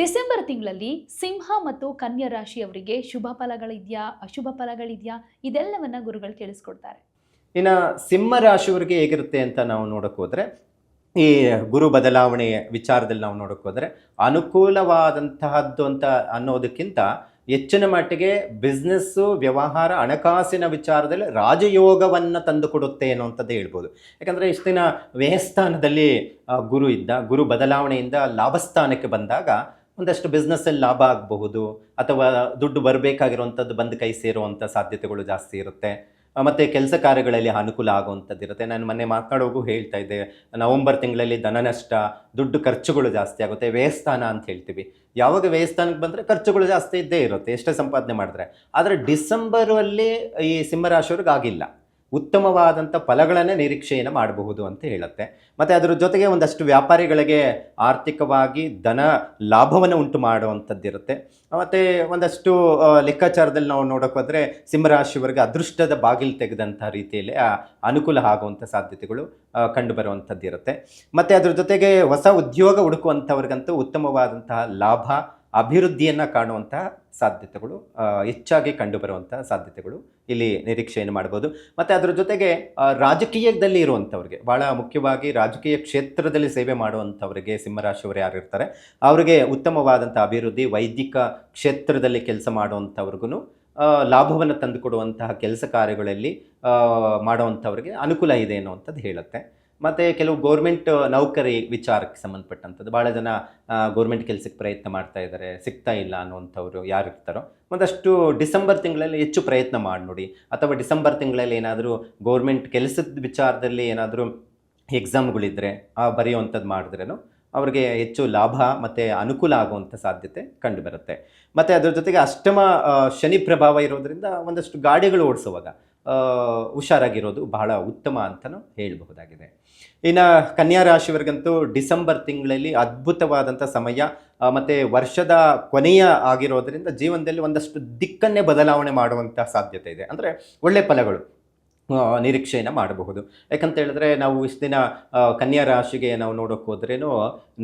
December ತಿಂಗಳಲ್ಲಿ ಸಿಂಹ ಮತ್ತು ಕನ್ಯಾ ರಾಶಿಯವರಿಗೆ ಶುಭ ಫಲಗಳಿದೆಯಾ, ಅಶುಭ ಫಲಗಳಿದೆಯಾ, ಇದೆಲ್ಲವನ್ನ ಗುರುಗಳು ತಿಳಿಸ್ಕೊಡ್ತಾರೆ. ಇನ್ನು ಸಿಂಹ ರಾಶಿಯವರಿಗೆ ಹೇಗಿರುತ್ತೆ ಅಂತ ನಾವು ನೋಡೋಕೆ ಹೋದರೆ, ಈ ಗುರು ಬದಲಾವಣೆ ವಿಚಾರದಲ್ಲಿ ನಾವು ನೋಡೋಕೆ ಹೋದರೆ, ಅನುಕೂಲವಾದಂತಹದ್ದು ಅಂತ ಅನ್ನೋದಕ್ಕಿಂತ ಹೆಚ್ಚಿನ ಮಟ್ಟಿಗೆ ಬಿಸ್ನೆಸ್ಸು, ವ್ಯವಹಾರ, ಹಣಕಾಸಿನ ವಿಚಾರದಲ್ಲಿ ರಾಜಯೋಗವನ್ನು ತಂದು ಕೊಡುತ್ತೆ ಅನ್ನುವಂಥದ್ದು ಹೇಳ್ಬೋದು. ಯಾಕಂದರೆ ಇಷ್ಟು ದಿನ ವ್ಯಯಸ್ಥಾನದಲ್ಲಿ ಗುರು ಇದ್ದ, ಗುರು ಬದಲಾವಣೆಯಿಂದ ಲಾಭಸ್ಥಾನಕ್ಕೆ ಬಂದಾಗ ಒಂದಷ್ಟು ಬಿಸ್ನೆಸ್ಸಲ್ಲಿ ಲಾಭ ಆಗಬಹುದು ಅಥವಾ ದುಡ್ಡು ಬರಬೇಕಾಗಿರುವಂಥದ್ದು ಬಂದು ಕೈ ಸೇರುವಂಥ ಸಾಧ್ಯತೆಗಳು ಜಾಸ್ತಿ ಇರುತ್ತೆ. ಮತ್ತು ಕೆಲಸ ಕಾರ್ಯಗಳಲ್ಲಿ ಅನುಕೂಲ ಆಗುವಂಥದ್ದು ಇರುತ್ತೆ. ನಾನು ಮೊನ್ನೆ ಮಾತನಾಡೋಗು ಹೇಳ್ತಾ ಇದ್ದೆ, ನವೆಂಬರ್ ತಿಂಗಳಲ್ಲಿ ಧನ ನಷ್ಟ ದುಡ್ಡು ಖರ್ಚುಗಳು ಜಾಸ್ತಿ ಆಗುತ್ತೆ. ವ್ಯಯಸ್ಥಾನ ಅಂತ ಹೇಳ್ತೀವಿ. ಯಾವಾಗ ವ್ಯಯಸ್ಥಾನಕ್ಕೆ ಬಂದರೆ ಖರ್ಚುಗಳು ಜಾಸ್ತಿ ಇದ್ದೇ ಇರುತ್ತೆ. ಎಷ್ಟೇ ಸಂಪಾದನೆ ಮಾಡಿದ್ರೆ. ಆದರೆ ಡಿಸೆಂಬರಲ್ಲಿ ಈ ಸಿಂಹರಾಶಿಯವ್ರಿಗೆ ಆಗಿಲ್ಲ. ಉತ್ತಮವಾದಂಥ ಫಲಗಳನ್ನೇ ನಿರೀಕ್ಷೆಯನ್ನು ಮಾಡಬಹುದು ಅಂತ ಹೇಳುತ್ತೆ. ಮತ್ತು ಅದರ ಜೊತೆಗೆ ಒಂದಷ್ಟು ವ್ಯಾಪಾರಿಗಳಿಗೆ ಆರ್ಥಿಕವಾಗಿ ಧನ ಲಾಭವನ್ನು ಉಂಟು ಮಾಡುವಂಥದ್ದಿರುತ್ತೆ ಮತ್ತು ಒಂದಷ್ಟು ಲೆಕ್ಕಾಚಾರದಲ್ಲಿ ನಾವು ನೋಡೋಕೆ ಹೋದರೆ ಸಿಂಹರಾಶಿಯವರೆಗೆ ಅದೃಷ್ಟದ ಬಾಗಿಲು ತೆಗೆದಂಥ ರೀತಿಯಲ್ಲಿ ಅನುಕೂಲ ಆಗುವಂಥ ಸಾಧ್ಯತೆಗಳು ಕಂಡುಬರುವಂಥದ್ದಿರುತ್ತೆ ಮತ್ತು ಅದ್ರ ಜೊತೆಗೆ ಹೊಸ ಉದ್ಯೋಗ ಹುಡುಕುವಂಥವ್ರಿಗಂತೂ ಉತ್ತಮವಾದಂತಹ ಲಾಭ ಅಭಿವೃದ್ಧಿಯನ್ನು ಕಾಣುವಂಥ ಸಾಧ್ಯತೆಗಳು ಹೆಚ್ಚಾಗಿ ಕಂಡುಬರುವಂಥ ಸಾಧ್ಯತೆಗಳು ಇಲ್ಲಿ ನಿರೀಕ್ಷೆಯನ್ನು ಮಾಡ್ಬೋದು ಮತ್ತು ಅದರ ಜೊತೆಗೆ ರಾಜಕೀಯದಲ್ಲಿ ಇರುವಂಥವ್ರಿಗೆ ಭಾಳ ಮುಖ್ಯವಾಗಿ ರಾಜಕೀಯ ಕ್ಷೇತ್ರದಲ್ಲಿ ಸೇವೆ ಮಾಡುವಂಥವ್ರಿಗೆ ಸಿಂಹರಾಶಿಯವರು ಯಾರು ಇರ್ತಾರೆ, ಅವರಿಗೆ ಉತ್ತಮವಾದಂಥ ಅಭಿವೃದ್ಧಿ, ವೈದಿಕ ಕ್ಷೇತ್ರದಲ್ಲಿ ಕೆಲಸ ಮಾಡುವಂಥವ್ರಿಗೂ ಲಾಭವನ್ನು ತಂದುಕೊಡುವಂತಹ ಕೆಲಸ ಕಾರ್ಯಗಳಲ್ಲಿ ಮಾಡುವಂಥವ್ರಿಗೆ ಅನುಕೂಲ ಇದೆ ಅನ್ನುವಂಥದ್ದು ಹೇಳುತ್ತೆ. ಮತ್ತು ಕೆಲವು ಗೌರ್ಮೆಂಟ್ ನೌಕರಿ ವಿಚಾರಕ್ಕೆ ಸಂಬಂಧಪಟ್ಟಂಥದ್ದು. ಭಾಳ ಜನ ಗೌರ್ಮೆಂಟ್ ಕೆಲಸಕ್ಕೆ ಪ್ರಯತ್ನ ಮಾಡ್ತಾ ಇದ್ದಾರೆ. ಸಿಗ್ತಾ ಇಲ್ಲ ಅನ್ನುವಂಥವ್ರು ಯಾರು ಇರ್ತಾರೋ. ಒಂದಷ್ಟು ಡಿಸೆಂಬರ್ ತಿಂಗಳಲ್ಲಿ ಹೆಚ್ಚು ಪ್ರಯತ್ನ ಮಾಡಿ ನೋಡಿ. ಅಥವಾ ಡಿಸೆಂಬರ್ ತಿಂಗಳಲ್ಲಿ ಏನಾದರೂ ಗೌರ್ಮೆಂಟ್ ಕೆಲಸದ ವಿಚಾರದಲ್ಲಿ ಏನಾದರೂ ಎಕ್ಸಾಮ್ಗಳಿದ್ದರೆ ಆ, ಬರೆಯುವಂಥದ್ದು ಮಾಡಿದ್ರೂ ಅವ್ರಿಗೆ ಹೆಚ್ಚು ಲಾಭ ಮತ್ತು ಅನುಕೂಲ ಆಗುವಂಥ ಸಾಧ್ಯತೆ ಕಂಡುಬರುತ್ತೆ ಮತ್ತು ಅದರ ಜೊತೆಗೆ ಅಷ್ಟಮ ಶನಿ ಪ್ರಭಾವ ಇರೋದರಿಂದ ಒಂದಷ್ಟು ಗಾಡಿಗಳು ಓಡಿಸುವಾಗ ಹುಷಾರಾಗಿರೋದು ಬಹಳ ಉತ್ತಮ ಅಂತಲೂ ಹೇಳಬಹುದಾಗಿದೆ. ಇನ್ನು ಕನ್ಯಾ ರಾಶಿಯವರಿಗಂತೂ ಡಿಸೆಂಬರ್ ತಿಂಗಳಲ್ಲಿ ಅದ್ಭುತವಾದಂಥ ಸಮಯ ಮತ್ತು ವರ್ಷದ ಕೊನೆಯ ಆಗಿರೋದರಿಂದ ಜೀವನದಲ್ಲಿ ಒಂದಷ್ಟು ದಿಕ್ಕನ್ನೇ ಬದಲಾವಣೆ ಮಾಡುವಂಥ ಸಾಧ್ಯತೆ ಇದೆ. ಅಂದರೆ ಒಳ್ಳೆಯ ಫಲಗಳು ನಿರೀಕ್ಷೆಯನ್ನು ಮಾಡಬಹುದು. ಯಾಕಂತ ಹೇಳಿದ್ರೆ ನಾವು ಇಷ್ಟು ದಿನ ಕನ್ಯಾ ರಾಶಿಗೆ ನಾವು ನೋಡೋಕೆ ಹೋದ್ರೇನು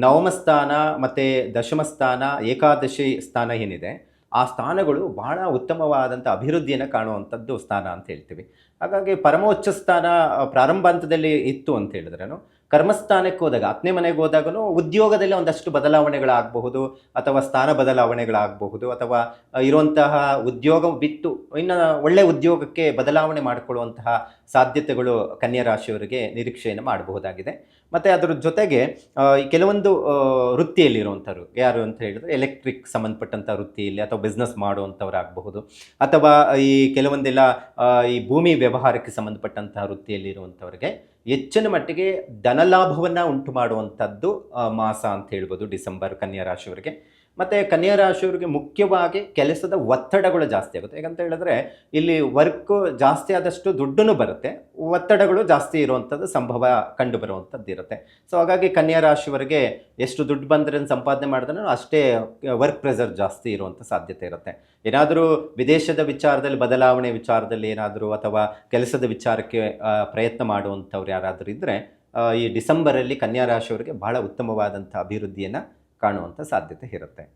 ನವಮ ಸ್ಥಾನ ಮತ್ತು ದಶಮ ಸ್ಥಾನ ಏಕಾದಶಿ ಸ್ಥಾನ ಏನಿದೆ ಆ ಸ್ಥಾನಗಳು ಬಹಳ ಉತ್ತಮವಾದಂಥ ಅಭಿವೃದ್ಧಿಯನ್ನು ಕಾಣುವಂಥದ್ದು ಸ್ಥಾನ ಅಂತ ಹೇಳ್ತೀವಿ. ಹಾಗಾಗಿ ಪರಮೋಚ್ಚ ಸ್ಥಾನ ಪ್ರಾರಂಭ ಹಂತದಲ್ಲಿ ಇತ್ತು ಅಂತ ಹೇಳಿದ್ರೇನು ಕರ್ಮಸ್ಥಾನಕ್ಕೆ ಹೋದಾಗ, ಹತ್ತನೇ ಮನೆಗೆ ಹೋದಾಗೂ ಉದ್ಯೋಗದಲ್ಲಿ ಒಂದಷ್ಟು ಬದಲಾವಣೆಗಳಾಗಬಹುದು, ಅಥವಾ ಸ್ಥಾನ ಬದಲಾವಣೆಗಳಾಗಬಹುದು, ಅಥವಾ ಇರುವಂತಹ ಉದ್ಯೋಗ ಬಿಟ್ಟು ಇನ್ನು ಒಳ್ಳೆ ಉದ್ಯೋಗಕ್ಕೆ ಬದಲಾವಣೆ ಮಾಡಿಕೊಳ್ಳುವಂತಹ ಸಾಧ್ಯತೆಗಳು ಕನ್ಯಾ ರಾಶಿಯವರಿಗೆ ನಿರೀಕ್ಷೆಯನ್ನು ಮಾಡಬಹುದಾಗಿದೆ. ಮತ್ತು ಅದರ ಜೊತೆಗೆ ಕೆಲವೊಂದು ವೃತ್ತಿಯಲ್ಲಿರುವಂಥವ್ರು, ಯಾರು ಅಂತ ಹೇಳಿದ್ರೆ ಎಲೆಕ್ಟ್ರಿಕ್ ಸಂಬಂಧಪಟ್ಟಂಥ ವೃತ್ತಿಯಲ್ಲಿ ಅಥವಾ ಬಿಸ್ನೆಸ್ ಮಾಡುವಂಥವ್ರಾಗಬಹುದು, ಅಥವಾ ಈ ಕೆಲವೊಂದೆಲ್ಲ ಈ ಭೂಮಿ ವ್ಯವಹಾರಕ್ಕೆ ಸಂಬಂಧಪಟ್ಟಂತಹ ವೃತ್ತಿಯಲ್ಲಿರುವಂಥವ್ರಿಗೆ ಹೆಚ್ಚಿನ ಮಟ್ಟಿಗೆ ಧನಲಾಭವನ್ನು ಉಂಟು ಮಾಡುವಂಥದ್ದು ಮಾಸ ಅಂತ ಹೇಳ್ಬೋದು ಡಿಸೆಂಬರ್ ಕನ್ಯಾ ರಾಶಿಯವರಿಗೆ. ಮತ್ತು ಕನ್ಯಾ ರಾಶಿಯವರಿಗೆ ಮುಖ್ಯವಾಗಿ ಕೆಲಸದ ಒತ್ತಡಗಳು ಜಾಸ್ತಿ ಆಗುತ್ತೆ. ಯಾಕಂತ ಹೇಳಿದ್ರೆ ಇಲ್ಲಿ ವರ್ಕ್ ಜಾಸ್ತಿ ಆದಷ್ಟು ದುಡ್ಡು ಬರುತ್ತೆ. ಒತ್ತಡಗಳು ಜಾಸ್ತಿ ಇರುವಂಥದ್ದು ಸಂಭವ ಕಂಡು ಬರುವಂಥದ್ದು ಇರುತ್ತೆ. ಸೊ ಹಾಗಾಗಿ ಕನ್ಯಾ ರಾಶಿಯವರಿಗೆ ಎಷ್ಟು ದುಡ್ಡು ಬಂದರೆ ಸಂಪಾದನೆ ಮಾಡಿದ್ರೆ ಅಷ್ಟೇ ವರ್ಕ್ ಪ್ರೆಷರ್ ಜಾಸ್ತಿ ಇರುವಂಥ ಸಾಧ್ಯತೆ ಇರುತ್ತೆ. ಏನಾದರೂ ವಿದೇಶದ ವಿಚಾರದಲ್ಲಿ, ಬದಲಾವಣೆ ವಿಚಾರದಲ್ಲಿ ಏನಾದರೂ ಅಥವಾ ಕೆಲಸದ ವಿಚಾರಕ್ಕೆ ಪ್ರಯತ್ನ ಮಾಡುವಂಥವ್ರು ಯಾರಾದರೂ ಇದ್ದರೆ ಈ ಡಿಸೆಂಬರಲ್ಲಿ ಕನ್ಯಾ ರಾಶಿಯವರಿಗೆ ಬಹಳ ಉತ್ತಮವಾದಂಥ ಅಭಿವೃದ್ಧಿಯನ್ನು ಕಾಣುವಂಥ ಸಾಧ್ಯತೆ ಇರುತ್ತೆ.